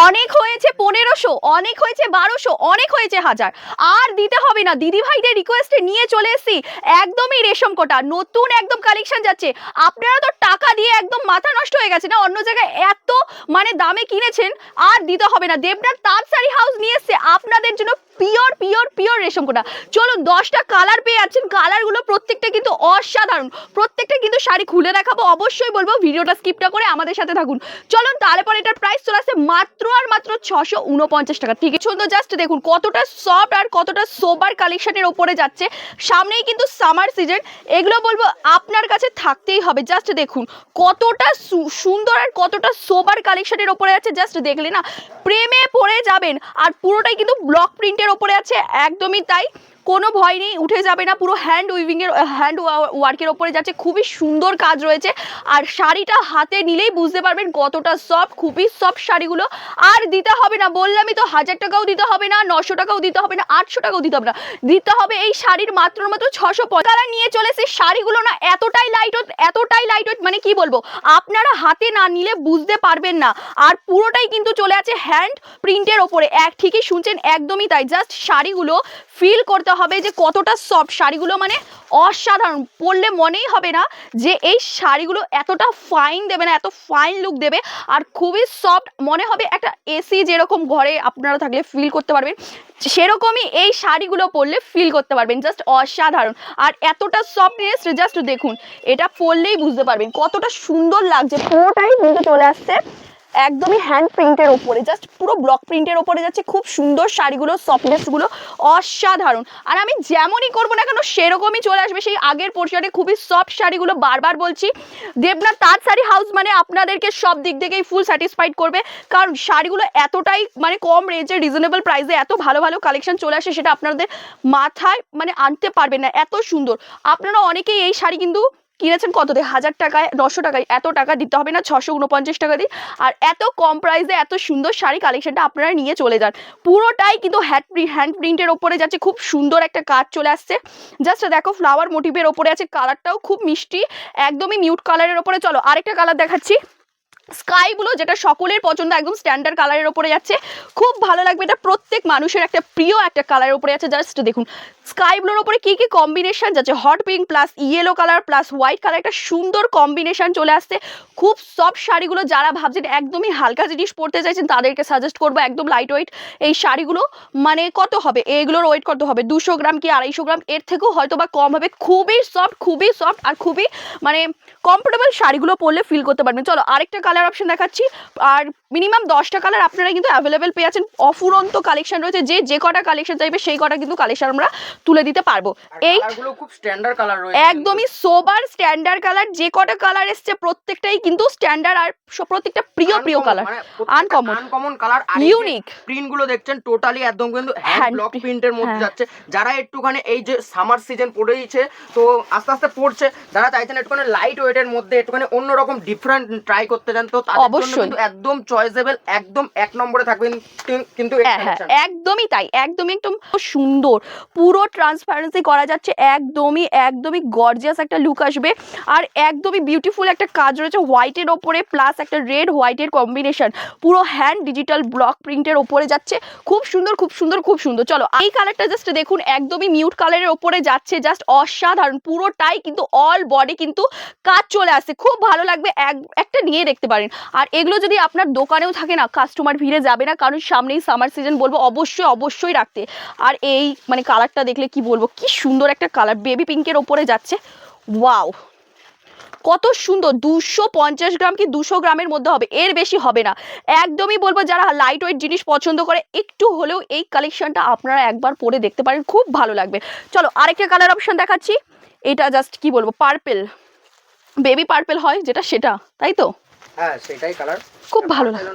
অনেক হয়েছে পনেরোশো, অনেক হয়েছে বারোশো, অনেক হয়েছে হাজার। আর দিতে হবে না। দিদি ভাইদের রিকোয়েস্টে নিয়ে চলে এসেছি। একদমই রেশম কোটা। নতুন একদম কালেকশন যাচ্ছে। আপনারা তো টাকা দিয়ে একদম মাথা নষ্ট হয়ে গেছে না অন্য জায়গায় এত মানে দামে কিনেছেন, আর দিতে হবে না। দেবনাথ তাঁত শাড়ি হাউস নিয়ে এসছে। আপনাদের জন্য পিওর পিওর পিওর রেশম কোটা। চলুন, দশটা কালার পেয়ে যাচ্ছেন। কালারগুলো প্রত্যেকটা কিন্তু অসাধারণ। প্রত্যেকটা কিন্তু শাড়ি খুলে দেখাবো। অবশ্যই বলব, ভিডিওটা স্কিপটা করে আমাদের সাথে থাকুন। চলুন তাহলে পরে এটার প্রাইস চলে আসছে মাত্র আর মাত্র ছশো উনপঞ্চাশ টাকা। ঠিক আছে সুন্দর জাস্ট দেখুন, কতটা সফট আর কতটা সোবার কালেকশনের ওপরে যাচ্ছে। সামনেই কিন্তু সামার সিজন এগুলো বলব, আপনার কাছে থাকতেই হবে। জাস্ট দেখুন, কতটা সুন্দর আর কতটা সোবার কালেকশনের ওপরে আছে জাস্ট দেখলে না, প্রেমে পড়ে যাবেন। আর পুরোটাই কিন্তু ব্লক প্রিন্টের ওপরে আছে একদমই তাই। কোনো ভয় নেই, উঠে যাবে না, পুরো হ্যান্ড উইভিংয়ের হ্যান্ড ওয়ার্কের ওপরে যাচ্ছে, খুবই সুন্দর কাজ রয়েছে। আর শাড়িটা হাতে নিলেই বুঝতে পারবেন কতটা সফট খুবই সফট শাড়িগুলো। আর দিতে হবে না, বললামই তো, হাজার টাকাও দিতে হবে না, নশো টাকাও দিতে হবে না, আটশো টাকাও দিতে হবে না। দিতে হবে এই শাড়ির মাত্র মাত্র ছশো কালার নিয়ে চলেছে শাড়িগুলো না, এতটাই লাইট এতটাই লাইট মানে কি বলব? আপনারা হাতে না নিলে বুঝতে পারবেন না। আর পুরোটাই কিন্তু চলে আছে হ্যান্ড প্রিন্টের ওপরে। এক ঠিকই শুনছেন, একদমই তাই। জাস্ট শাড়িগুলো ফিল করতে হবে যে কতটা সফট শাড়িগুলো মানে অসাধারণ। পরলে মনেই হবে না যে এই শাড়িগুলো এতটা ফাইন দেবে না, এত ফাইন লুক দেবে। আর খুবই সফট মনে হবে একটা এসি যেরকম ঘরে আপনারা থাকলে ফিল করতে পারবেন, সেরকমই এই শাড়িগুলো পরলে ফিল করতে পারবেন জাস্ট অসাধারণ। আর এতটা সফটনেস জাস্ট দেখুন, এটা পরলেই বুঝতে পারবেন কতটা সুন্দর লাগছে, পুরোটাই কিন্তু চলে আসছে। একদমই হ্যান্ড প্রিন্টের ওপরে জাস্ট পুরো ব্লক প্রিন্টের ওপরে যাচ্ছে খুব সুন্দর শাড়িগুলো সফটনেসগুলো অসাধারণ। আর আমি যেমনই করব না কেন, সেরকমই চলে আসবে সেই আগের পোর্শনে খুবই সফট শাড়িগুলো, বারবার বলছি। দেবনাথ, তাঁত শাড়ি হাউস মানে আপনাদেরকে সব দিক থেকেই ফুল স্যাটিসফাইড করবে। কারণ শাড়িগুলো এতটাই মানে কম রেঞ্জে রিজনেবল প্রাইসে এত ভালো ভালো কালেকশন চলে আসে, সেটা আপনাদের মাথায় মানে আনতে পারবেন না, এত সুন্দর। আপনারা অনেকেই এই শাড়ি কিন্তু কিনেছেন কত দিয়ে হাজার টাকায়, নশো টাকায়, এত টাকা দিতে হবে না, ছশো উনপঞ্চাশ টাকা দিয়ে আর এত কম প্রাইসে এত সুন্দর শাড়ি কালেকশনটা আপনারা নিয়ে চলে যান। পুরোটাই কিন্তু হ্যান্ড হ্যান্ড প্রিন্টের ওপরে যাচ্ছে, খুব সুন্দর একটা কাজ চলে আসছে। জাস্ট দেখো ফ্লাওয়ার মোটিভের ওপরে আছে কালারটাও খুব মিষ্টি, একদমই মিউট কালারের ওপরে। চলো, আরেকটা কালার দেখাচ্ছি। স্কাই ব্লু যেটা সকলের পছন্দ, একদম স্ট্যান্ডার্ড কালারের ওপরে যাচ্ছে। খুব ভালো লাগবে এটা প্রত্যেক মানুষের একটা প্রিয় একটা কালারের ওপরে আছে জাস্ট দেখুন স্কাই ব্লুর ওপরে কী কী কম্বিনেশন যাচ্ছে? Hot pink plus yellow colour plus white colour একটা সুন্দর কম্বিনেশন চলে আসছে। খুব সফট শাড়িগুলো যারা ভাবছেন একদমই হালকা জিনিস পরতে চাইছেন, তাদেরকে সাজেস্ট করব একদম লাইট ওয়েট এই শাড়িগুলো। মানে কত হবে? এগুলোর ওয়েট কত হবে? দুশো গ্রাম কি আড়াইশো গ্রাম? এর থেকেও হয়তো বা কম হবে। খুবই সফট খুবই সফট আর খুবই মানে কমফোর্টেবল শাড়িগুলো পরলে ফিল করতে পারবেন। চলো, আরেকটা কালার অপশন দেখাচ্ছি। আর মিনিমাম দশটা কালার আপনারা কিন্তু অ্যাভেলেবেল পেয়ে যাচ্ছেন অফুরন্ত কালেকশন রয়েছে। যে যে কটা কালেকশন চাইবে সেই কটা কিন্তু কালেকশন আমরা তুলে দিতে পারব। এই একদমই সোবার স্ট্যান্ডার্ড কালার যে কটা কালার এসছে প্রত্যেকটাই কিন্তু স্ট্যান্ডার্ড আর প্রত্যেকটা প্রিয় প্রিয় colour Uncommon. Uncommon colour unique প্রিন্টগুলো দেখছেন টোটালি একদম কিন্তু হ্যান্ড ব্লক প্রিন্টের মধ্যে হ্যাঁ। যাচ্ছে। যারা একটুখানি এই যে সামার সিজন পড়েইছে তো আস্তে আস্তে পড়ছে যারা চাইছেন একটুখানি লাইট ওয়েটের মধ্যে একটুখানি অন্যরকম ডিফারেন্ট ট্রাই করতে তো অবশ্যই। একদম চয়েসেবল একদম এক নম্বরে থাকবেন কিন্তু হ্যাঁ হ্যাঁ। একদমই তাই একদমই একদম সুন্দর। পুরো ট্রান্সপারেন্সি করা যাচ্ছে একদমই একদমই গর্জিয়াস একটা লুক আসবে। আর একদমই বিউটিফুল একটা কাজ রয়েছে হোয়াইটের ওপরে প্লাস একটা রেড হোয়াইটের কম্বিনেশন পুরো হ্যান্ড ডিজিটাল ব্লক প্রিন্টের ওপরে যাচ্ছে। খুব সুন্দর খুব সুন্দর খুব সুন্দর। চলো এই কালারটা জাস্ট দেখুন একদমই মিউট কালারের ওপরে যাচ্ছে জাস্ট অসাধারণ। পুরোটাই কিন্তু অল বডি কিন্তু কাজ চলে আসছে। খুব ভালো লাগবে এক একটা নিয়ে দেখতে পারেন। আর এগুলো যদি আপনার দোকানেও থাকে না কাস্টমার ভিড়ে যাবে না, কারণ সামনেই সামার সিজন বলব, অবশ্যই অবশ্যই রাখতে। আর এই মানে কালারটা দেখলে কি বলব, কি সুন্দর একটা কালার বেবি পিঙ্কের ওপরে যাচ্ছে। ওয়াও কত সুন্দর, দুশো পঞ্চাশ গ্রাম কি দুশো গ্রামের মধ্যে হবে, এর বেশি হবে না। একদমই বলব, যারা লাইট ওয়েট জিনিস পছন্দ করে, একটু হলেও এই কালেকশনটা আপনারা একবার পরে দেখতে পারেন, খুব ভালো লাগবে। চলো, আরেকটা কালার অপশন দেখাচ্ছি। এটা জাস্ট কি বলব পার্পেল বেবি পার্পেল হয়, যেটা সেটা, তাই তো? হ্যাঁ সেটাই কালার খুব ভালো লাগে।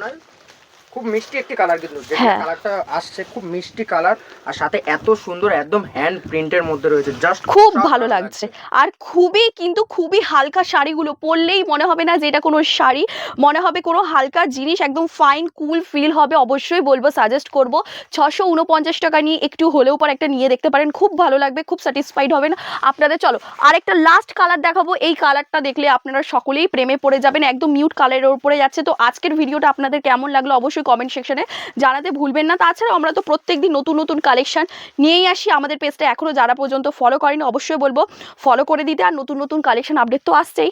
খুব মিষ্টি একটি কালার কিন্তু যে হ্যাঁ। কালারটা আসছে খুব মিষ্টি কালার আর সাথে এত সুন্দর একদম হ্যান্ড প্রিন্টের মধ্যে রয়েছে জাস্ট খুব ভালো লাগছে। আর খুবই কিন্তু খুবই হালকা শাড়িগুলো পরলেই মনে হবে না যে এটা কোনো শাড়ি মনে হবে কোনো হালকা জিনিস একদম ফাইন কুল ফিল হবে অবশ্যই বলব সাজেস্ট করব। ছশো উনপঞ্চাশ টাকা নিয়ে একটু হলেও পর একটা নিয়ে দেখতে পারেন খুব ভালো লাগবে খুব স্যাটিসফাইড হবেন। আপনাদের চলো আর একটা লাস্ট কালার দেখাবো এই কালারটা দেখলে আপনারা সকলেই প্রেমে পড়ে যাবেন একদম মিউট কালারের উপরে যাচ্ছে। তো আজকের ভিডিওটা আপনাদের কেমন লাগল অবশ্যই অবশ্যই কমেন্ট সেকশনে জানাতে ভুলবেন না। তাছাড়াও আমরা তো প্রত্যেক দিন নতুন নতুন কালেকশন নিয়েই আসি। আমাদের পেজটা এখনও যারা পর্যন্ত ফলো করেন, অবশ্যই বলব ফলো করে দিতে। আর নতুন নতুন কালেকশন আপডেট তো আসছেই।